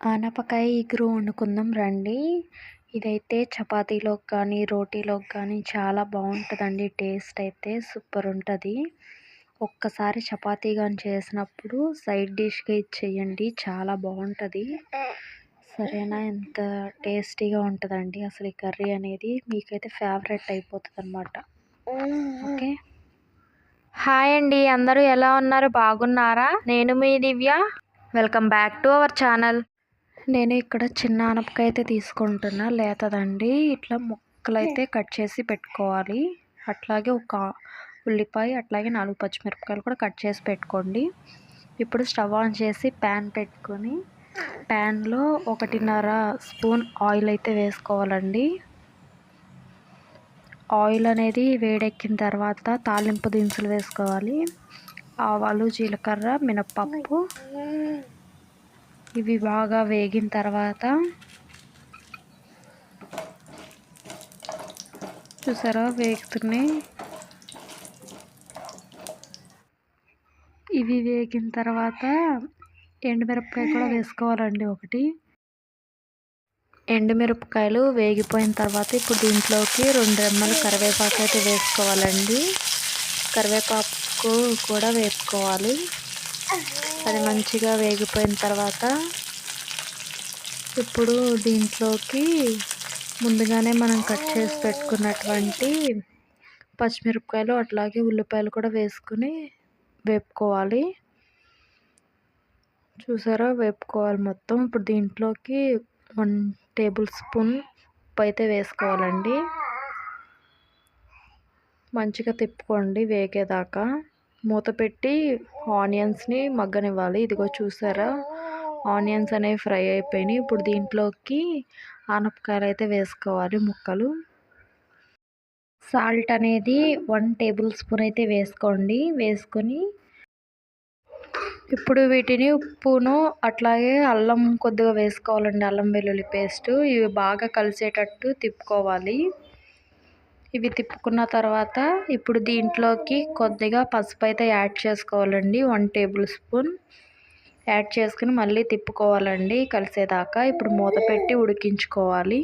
ఆనపకాయ ఇగురు వండుకుందాం రండి. ఇదైతే చపాతీలోకి కానీ రోటీలోకి కానీ చాలా బాగుంటుందండి. టేస్ట్ అయితే సూపర్ ఉంటుంది. ఒక్కసారి చపాతీ కానీ చేసినప్పుడు సైడ్ డిష్గా ఇది చేయండి చాలా బాగుంటుంది. సరేనా? ఎంత టేస్టీగా ఉంటుందండి అసలు ఈ కర్రీ అనేది. మీకైతే ఫేవరెట్ అయిపోతుంది అనమాట ఓకే? హాయ్ అండి. అందరూ ఎలా ఉన్నారు? బాగున్నారా? నేను మీ Divya. Welcome back to our channel. నేను ఇక్కడ చిన్న ఆనపకాయ అయితే తీసుకుంటున్నా. లేతదండి. ఇట్లా ముక్కలు అయితే కట్ చేసి పెట్టుకోవాలి. అట్లాగే ఒక ఉల్లిపాయ అట్లాగే నాలుగు పచ్చిమిరపకాయలు కూడా కట్ చేసి పెట్టుకోండి. ఇప్పుడు స్టవ్ ఆన్ చేసి ప్యాన్ పెట్టుకొని ప్యాన్లో ఒకటిన్నర స్పూన్ ఆయిల్ అయితే వేసుకోవాలండి. ఆయిల్ అనేది వేడెక్కిన తర్వాత తాలింపు దినుసులు వేసుకోవాలి. ఆవాలు జీలకర్ర మినప్పప్పు ఇవి బాగా వేగిన తర్వాత చూసారా వేగుతున్నాయి. ఇవి వేగిన తర్వాత ఎండుమిరపకాయ కూడా వేసుకోవాలండి ఒకటి. ఎండుమిరపకాయలు వేగిపోయిన తర్వాత ఇప్పుడు దీంట్లోకి రెండు రెమ్మలు కరివేపాకు అయితే వేసుకోవాలండి. కరివేపాకు కూడా వేసుకోవాలి. అది మంచిగా వేగిపోయిన తర్వాత ఇప్పుడు దీంట్లోకి ముందుగానే మనం కట్ చేసి పెట్టుకున్నటువంటి పచ్చిమిరపకాయలు అట్లాగే ఉల్లిపాయలు కూడా వేసుకుని వేపుకోవాలి. చూసారా? వేపుకోవాలి మొత్తం. ఇప్పుడు దీంట్లోకి వన్ టేబుల్ స్పూన్ ఉప్పు అయితే వేసుకోవాలండి. మంచిగా తిప్పుకోండి వేగేదాకా. మూత పెట్టి ఆనియన్స్ని మగ్గనివ్వాలి. ఇదిగో చూసారా? ఆనియన్స్ అనేవి ఫ్రై అయిపోయినాయి. ఇప్పుడు దీంట్లోకి ఆనపకాయలు అయితే వేసుకోవాలి ముక్కలు. సాల్ట్ అనేది వన్ టేబుల్ స్పూన్ అయితే వేసుకోండి. వేసుకొని ఇప్పుడు వీటిని ఉప్పును అట్లాగే అల్లం కొద్దిగా వేసుకోవాలండి. అల్లం వెల్లుల్లి పేస్ట్. ఇవి బాగా కలిసేటట్టు తిప్పుకోవాలి. ఇవి తిప్పుకున్న తర్వాత ఇప్పుడు దీంట్లోకి కొద్దిగా పసుపు అయితే యాడ్ చేసుకోవాలండి. వన్ టేబుల్ స్పూన్ యాడ్ చేసుకుని మళ్ళీ తిప్పుకోవాలండి కలిసేదాకా. ఇప్పుడు మూత పెట్టి ఉడికించుకోవాలి.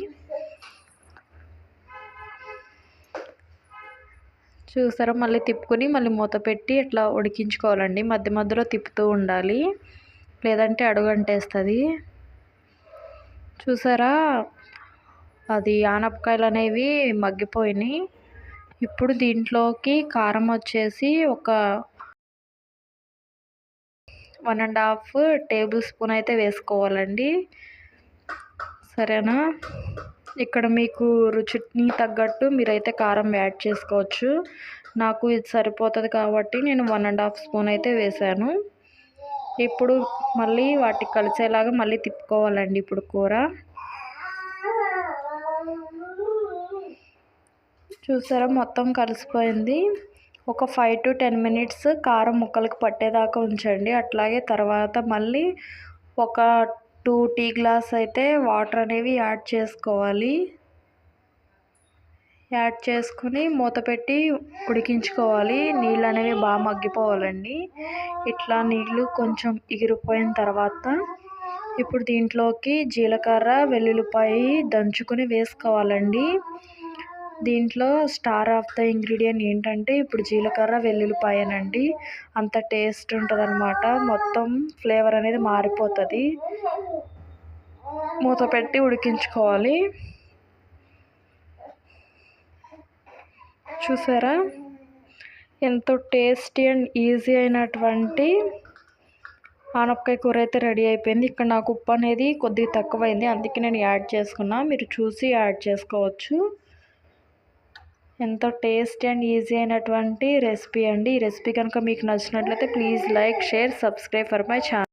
చూసారా? మళ్ళీ తిప్పుకొని మళ్ళీ మూత పెట్టి ఇట్లా ఉడికించుకోవాలండి. మధ్య మధ్యలో తిప్పుతూ ఉండాలి. లేదంటే అడుగంటేస్తుంది. చూసారా? అది ఆనపకాయలు అనేవి మగ్గిపోయినాయి. ఇప్పుడు దీంట్లోకి కారం వచ్చేసి ఒక one and half tablespoon అయితే వేసుకోవాలండి. సరేనా? ఇక్కడ మీకు రుచిని తగ్గట్టు మీరైతే కారం యాడ్ చేసుకోవచ్చు. నాకు ఇది సరిపోతుంది కాబట్టి నేను వన్ అండ్ హాఫ్ స్పూన్ అయితే వేసాను. ఇప్పుడు మళ్ళీ వాటికి కలిసేలాగా మళ్ళీ తిప్పుకోవాలండి ఇప్పుడు కూర. చూసారా? మొత్తం కలిసిపోయింది. ఒక ఫైవ్ టు టెన్ మినిట్స్ కారం ముక్కలకు పట్టేదాకా ఉంచండి. అట్లాగే తర్వాత మళ్ళీ ఒక టూ టీ గ్లాస్ అయితే వాటర్ అనేవి యాడ్ చేసుకోవాలి. యాడ్ చేసుకుని మూత పెట్టి ఉడికించుకోవాలి. నీళ్ళు అనేవి బాగా మగ్గిపోవాలండి. ఇట్లా నీళ్ళు కొంచెం ఎగిరిపోయిన తర్వాత ఇప్పుడు దీంట్లోకి జీలకర్ర వెల్లుల్లిపాయ దంచుకొని వేసుకోవాలండి. దీంట్లో స్టార్ ఆఫ్ ద ఇంగ్రీడియంట్ ఏంటంటే ఇప్పుడు జీలకర్ర వెల్లుల్లిపాయనండి. అంత టేస్ట్ ఉంటుందన్నమాట. మొత్తం ఫ్లేవర్ అనేది మారిపోతుంది. మూత పెట్టి ఉడికించుకోవాలి. చూసారా? ఎంతో టేస్టీ అండ్ ఈజీ అయినటువంటి ఆనపకాయ కూర అయితే రెడీ అయిపోయింది. ఇక్కడ నాకు ఉప్పు అనేది కొద్దిగా తక్కువైంది. అందుకే నేను యాడ్ చేసుకున్నా. మీరు చూసి యాడ్ చేసుకోవచ్చు. ఎంతో టేస్ట్ అండ్ ఈజీ అయినటువంటి రెసిపీ అండి. ఈ రెసిపీ కనుక మీకు నచ్చినట్లయితే please like share subscribe for my channel